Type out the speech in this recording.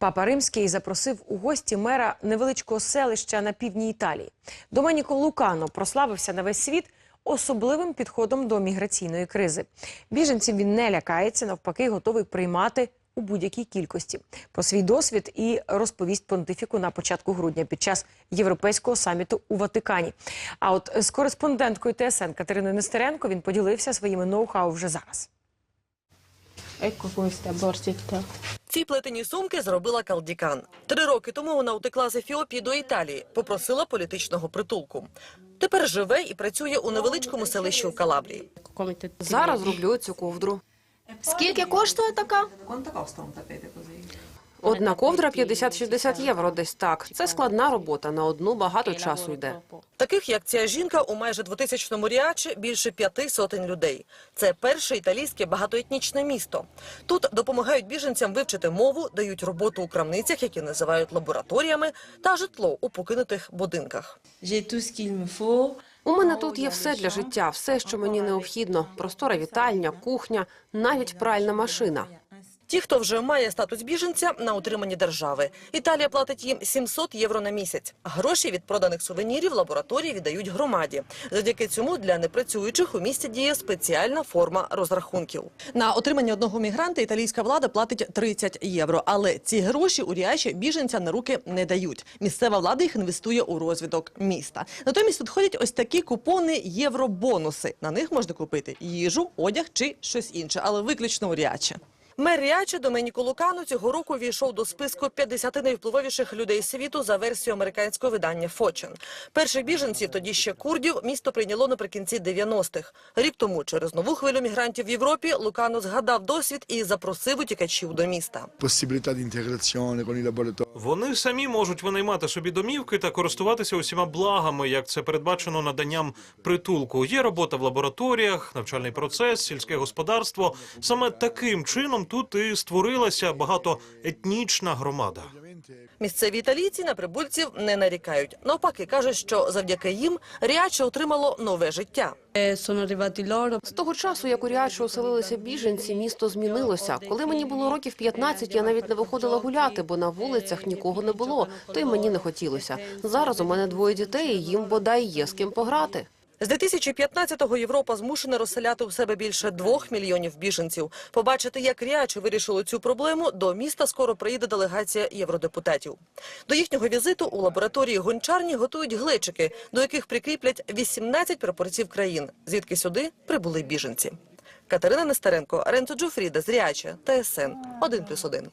Папа Римський запросив у гості мера невеличкого селища на півдні Італії. Доменіко Лукано прославився на весь світ особливим підходом до міграційної кризи. Біженців він не лякається, навпаки, готовий приймати у будь-якій кількості. Про свій досвід і розповість понтифіку на початку грудня під час європейського саміту у Ватикані. А от з кореспонденткою ТСН Катериною Нестеренко він поділився своїми ноу-хау вже зараз. Ecco questa borsetta. Ці плетені сумки зробила Калдікан. Три роки тому вона утекла з Ефіопії до Італії, попросила політичного притулку. Тепер живе і працює у невеличкому селищі у Калабрії. Зараз роблю цю ковдру. Скільки коштує така? Одна ковдра 50-60 євро десь так. Це складна робота, на одну багато часу йде. Таких, як ця жінка, у майже 2000-му Ріачі більше п'яти сотень людей. Це перше італійське багатоетнічне місто. Тут допомагають біженцям вивчити мову, дають роботу у крамницях, які називають лабораторіями, та житло у покинутих будинках. У мене тут є все для життя, все, що мені необхідно: простора вітальня, кухня, навіть пральна машина. Ті, хто вже має статус біженця, на утриманні держави. Італія платить їм 700 євро на місяць. Гроші від проданих сувенірів лабораторії віддають громаді. Завдяки цьому для непрацюючих у місті діє спеціальна форма розрахунків. На отримання одного мігранта італійська влада платить 30 євро. Але ці гроші у Ріаші біженця на руки не дають. Місцева влада їх інвестує у розвиток міста. Натомість тут ходять ось такі купони євробонуси. На них можна купити їжу, одяг чи щось інше, але виключно у Ріачі. Мер Ріачі Доменіко Лукану цього року війшов до списку 50 найвпливовіших людей світу за версією американського видання Fortune. Перших біженців, тоді ще курдів, місто прийняло наприкінці 90-х. Рік тому через нову хвилю мігрантів в Європі Лукану згадав досвід і запросив утікачів до міста. Вони самі можуть винаймати собі домівки та користуватися усіма благами, як це передбачено наданням притулку. Є робота в лабораторіях, навчальний процес, сільське господарство. Саме таким чином тут і створилася багатоетнічна громада. Місцеві італійці на прибульців не нарікають. Навпаки, кажуть, що завдяки їм Ріаче отримало нове життя. Loro. З того часу, як у Ріачу оселилися біженці, місто змінилося. Коли мені було років 15, я навіть не виходила гуляти, бо на вулицях нікого не було. То й мені не хотілося. Зараз у мене двоє дітей, і їм бодай є з ким пограти. З 2015-го Європа змушена розселяти у себе більше двох мільйонів біженців. Побачити, як Ріачі вирішили цю проблему, до міста скоро приїде делегація євродепутатів. До їхнього візиту у лабораторії гончарні готують глечики, до яких прикріплять 18 прапорців країн, звідки сюди прибули біженці. Катерина Нестеренко, Ренцо Джуфріда з Ріача, ТСН 1+,1.